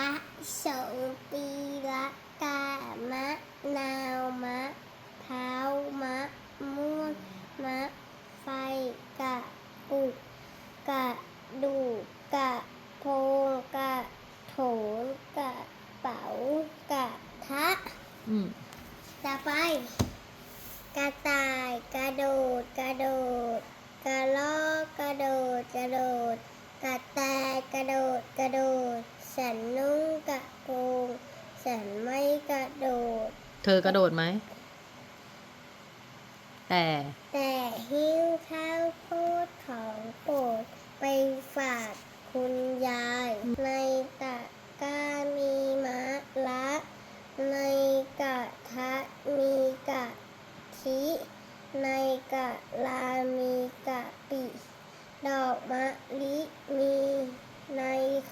พระสงฆ์ปีละกามะนาวมะเท้ามะม่วงมะไฟกะปุกกะดูกกะโพงกะโถนกะเป๋ากะทะอืมต่อไป กระต่ายกระโดดกระโดด กระลอกกระโดดกระโดด กระแตกระโดดกระโดด ฉันนุ่งกระโปรงฉันไม่กระโดด เธอกระโดดไหม แต่ แต่หิ้วข้าวโพดของโปรดไปฝากคุณยาย ในตะกร้ามีมะละ ในกระทะมีกะทิ ในกะลามีกะปิ ดอกมะลิมี ใน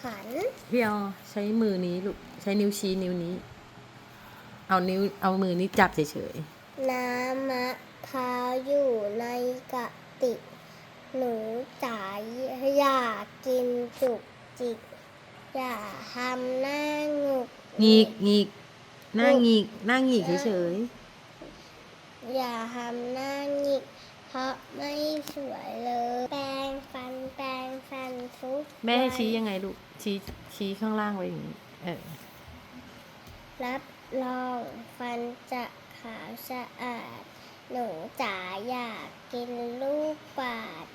ขัน พี่ออใช้มือนี้ลูกใช้นิ้วชี้นิ้วนี้ เอานิ้วเอามือนี้จับเฉยน้ำมะพร้าวอยู่ในกะติหนูจ๋าอยากกินจุกจิก อย่าทำหน้าหงุกๆงีกงีกหน้างีกหน้างีกเฉยอย่าทำหน้าหงิกเพราะไม่สวยเลยแปร งฟันแปรงฟันทุกๆแม่ให้ชี้วันยังไงลูก ชี้ชี้ข้างล่างไว้อย่างนี้เออรับรองฟันจะขาวสะอาด หนูจ๋าอยากกินลูกกวาด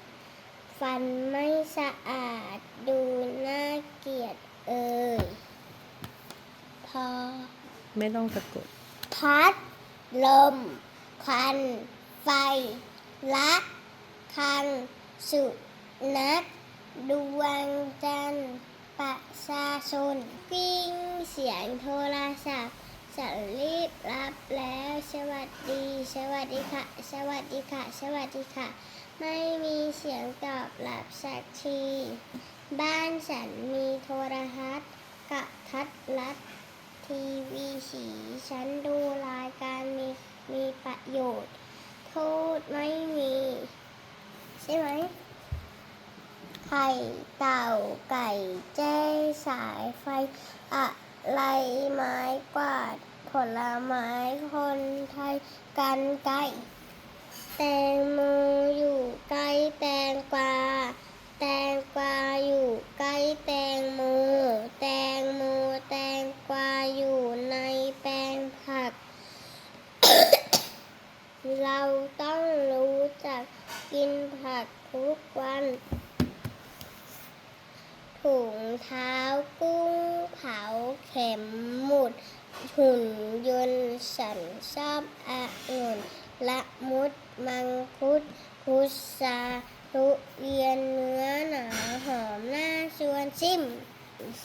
ฟันไม่สะอาดดูน่าเกลียดเอ่ยพอ ไม่ต้องสะกด พัด ลม ควัน ไฟ ละคังสุ นัขดวงจันทร์ประชาชนปิ้งเสียงโทรศัพท์ฉันรีบรับแล้วสวัสดี สวัสดีค่ะ สวัสดีค่ะ สวัสดีค่ะ ไม่มีเสียงตอบรับสักที บ้านฉันมีโทรทัศน์กะทัดรัดทีวีสีฉันดูรายการมีมีประโยชน์ โทษไม่มี ใช่ไหม ไข่เต่าไก่แจ้สายไฟ อะไรไม้กวาด ผลไม้คนไทยกันไก่ แตงโมอยู่ใกล้แตงกวา แตงกวาอยู่ใกล้แตงโม แตงโมแตงกวาอยู่ในแปลงผัก เราต้องรู้จักกินผักทุกวัน ถุงเท้ากุ้งเผาเข็มหมุด หุ่นยนต์สันชอบองุ่นละมุดมังคุดพุทราทุเรียนเนื้อหนาหอมน่าชวนชิม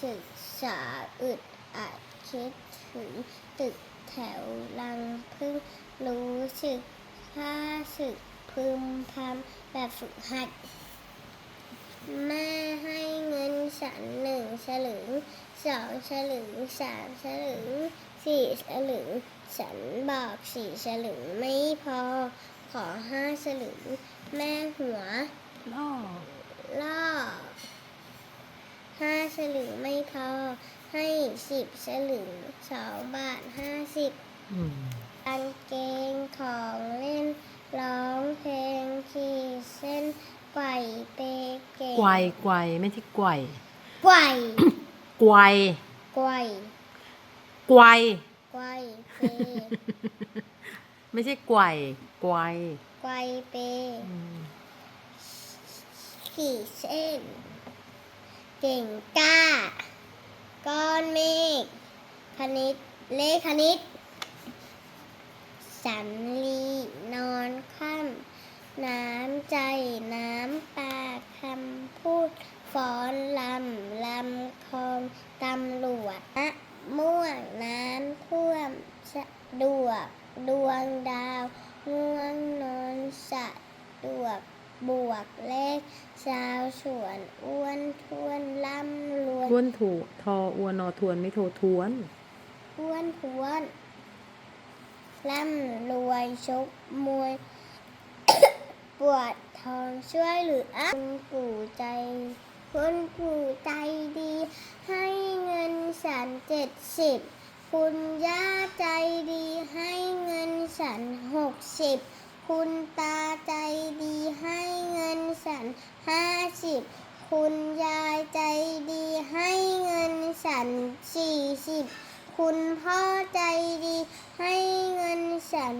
ศึกษาอึดอัดคิดถึงตึกแถวลังพึ่งรู้สึกค่าสึกพึมพำแบบฝึกหัด แม่ให้เงินฉันหนึ่งฉลึงสองฉลึงสามฉลึงสี่ฉลึง ฉันบอกสี่ฉลึงไม่พอ ขอห้าฉลึง แม่หัวล่อล่อห้าฉลึงไม่พอ ให้สิบฉลึงสองบาทห้าสิบอืมกางเกงของเล่น ร้องเพลงขี่เส้น ไกวเปเก่งไกวไกวไม่ใช่ไกวไกวไกวไกวไกวไกวเปไม่ใช่ไกวไกวไกวเปอืมขี่เส้น เก่งกล้า ก้อนเมฆคณิต เลขคณิตสำลีนอนคว่ำ น้ำใจน้ำปลาคำพูดฟ้อนลำลำคลองตำรวจมะม่วงน้ำท่วมสะดวกดวงดาวง่วงนอนสะดวกบวกเลขชาวสวนอ้วนทวนล่ำรวยทวนถูทออวนอทวนไม่โททวน อ้วนทวนร่ำรวยชกมวย ปวดท้องช่วยเหรือคุณปู่ใจคุณปู่ใจดี ให้เงินฉันเจ็ดสิบคุณย่าใจดีให้เงินฉันหกสิบคุณตาใจดีให้เงินฉันห้าสิบคุณยายใจดีให้เงินฉันสี่สิบคุณพ่อใจดีให้เงินฉัน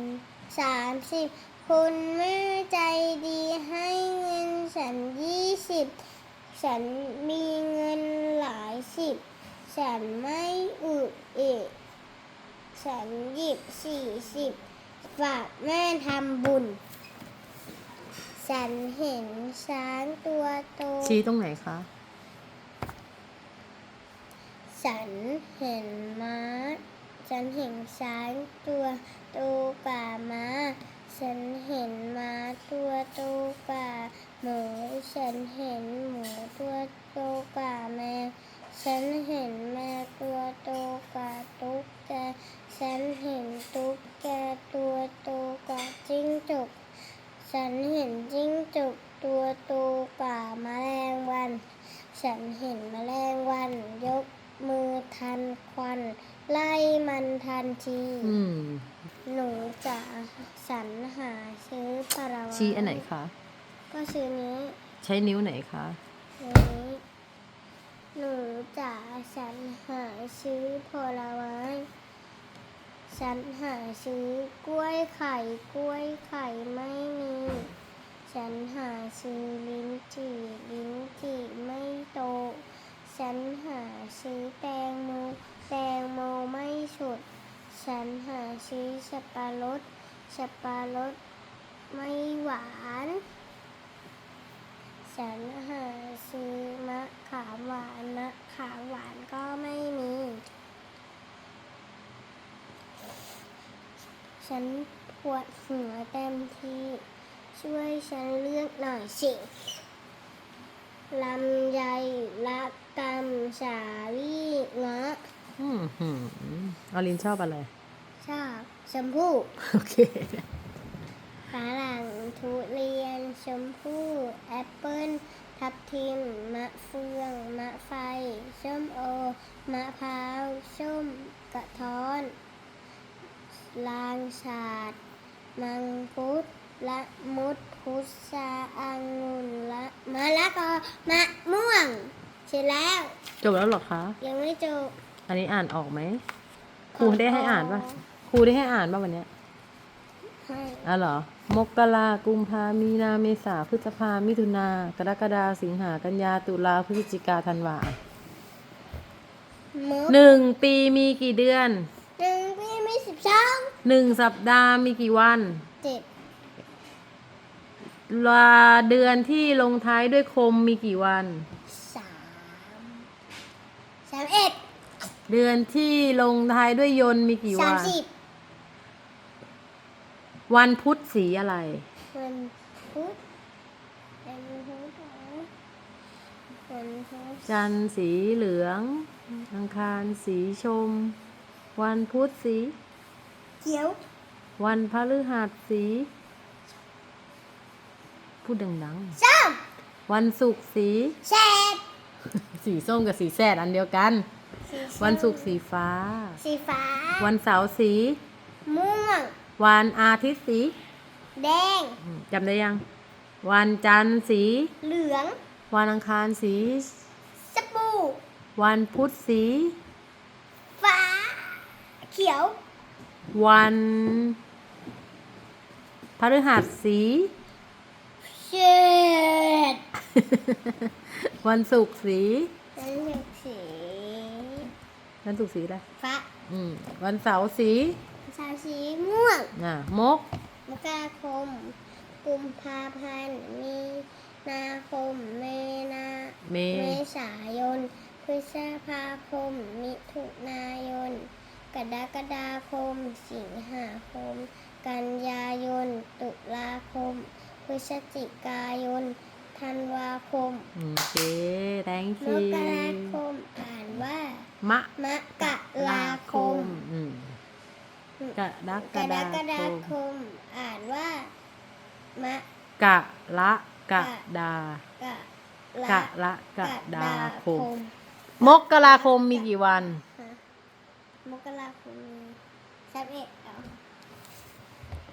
สามสิบ คุณแม่ใจดีให้เงินฉันยี่สิบ ฉันมีเงินหลายสิบ ฉันไม่อึเอะฉันหยิบสี่สิบ ฝากแม่ทำบุญ ฉันเห็นช้างตัวโต ชี้ตรงไหนคะ ฉันเห็นม้า ฉันเห็นช้างตัวโตกว่าม้า ฉันเห็นม้าตัวโตกว่าหมู ฉันเห็นหมูตัวโตกว่าแมว ฉันเห็นแมวตัวโตกว่าตุ๊กแก ฉันเห็นตุ๊กแกตัวโตกว่าจิ้งจก ฉันเห็นจิ้งจกตัวโตกว่าแมลงวัน ฉันเห็นแมลงวันยกมือทันควัน ไล่มันทันที อืม หนูจะสรรหาซื้อปลาร้าชี้อันไหนคะ ก็ซื้อนี้ใช้นิ้วไหนคะ นี้ หนูจะสรรหาซื้อผลไม้สรรหาซื้อกล้วยไข่กล้วยไข่ไม่มีฉันหาซื้อลิ้นจี่ลิ้นจี่ไม่โตฉันหาซื้อแตงโม แตงโมไม่สุด ฉันหาซื้อสับปะรด สับปะรดไม่หวาน ฉันหาซื้อมะขามหวานมะขามหวานก็ไม่มี ฉันปวดหัวเต็มที่ ช่วยฉันเลือกหน่อยสิลำไยละกำสาลีเงาะ อืมหืมออลินชอบอะไร ชอบชมพู่ โอเคฝรั่งทุเรียน ชมพู่แอปเปิ้ลทับทิม มะเฟือง มะไฟ ส้มโอ มะพร้าว ส้มกระท้อน ลางชาด มังคุด ละมุด พุทราองุ่นละมะละกอ มะม่วง เสร็จแล้ว จบแล้วเหรอคะ ยังไม่จบ อันนี้อ่านออกไหมครูได้ให้อ่านป่ะครูได้ให้อ่านป่ะวันเนี้ยให้อ๋อเหรอ มกรากุมภามีนาเมษาพฤษภามิถุนากรกฎาสิงหากันยาตุลาพฤศจิกาธันวามุกหนึ่งปีมีกี่เดือนหนึ่งปีมีสิบสองหนึ่งสัปดาห์มีกี่วันเจ็ดลาเดือนที่ลงท้ายด้วยคมมีกี่วันสามสามเอ็ด เดือนที่ลงท้ายด้วยยนต์มีกี่สาวัมน สิบวันพุธสีอะไร วันพุธวันพุธเหรอวันพุธจันทร์สีเหลือง อังคารสีชม วันพุธสี เขียววันพฤหัสสี พูดดังส้มๆ วันศุกร์สี แสด สีส้มกับสีแสดอันเดียวกัน สีส้มวันศุกร์สีฟ้า สีฟ้า วันเสาร์สี ม่วง วันอาทิตย์สีแดง อืมจำได้ยัง วันจันทร์สี เหลืองวันอังคารสี สบู่วันพุธสี ฟ้า เขียว วันพฤหัสสีเชดวันศุกร์สีนั่นคือสี วันศุกร์สีอะไรฟ้าอืมวันเสาร์สีสาวสีม่วงอะมก มกราคม กุมภาพันธ์ มีนาคม เมนาเม เมษายน พฤษภาคม มิถุนายน กรกฎาคม สิงหาคม กันยายน ตุลาคม พฤศจิกายน ธันวาคมโอเค thank ม you กราคมอ่านว่ามะมกลาคมอืมกะดักกกะรดากฎาคคมมอ่านว่ามะกะละกะดากะกรกฎาคมมมกราคมมีกี่วัน ฮะมกราคมมีสิบเอ็ดเอา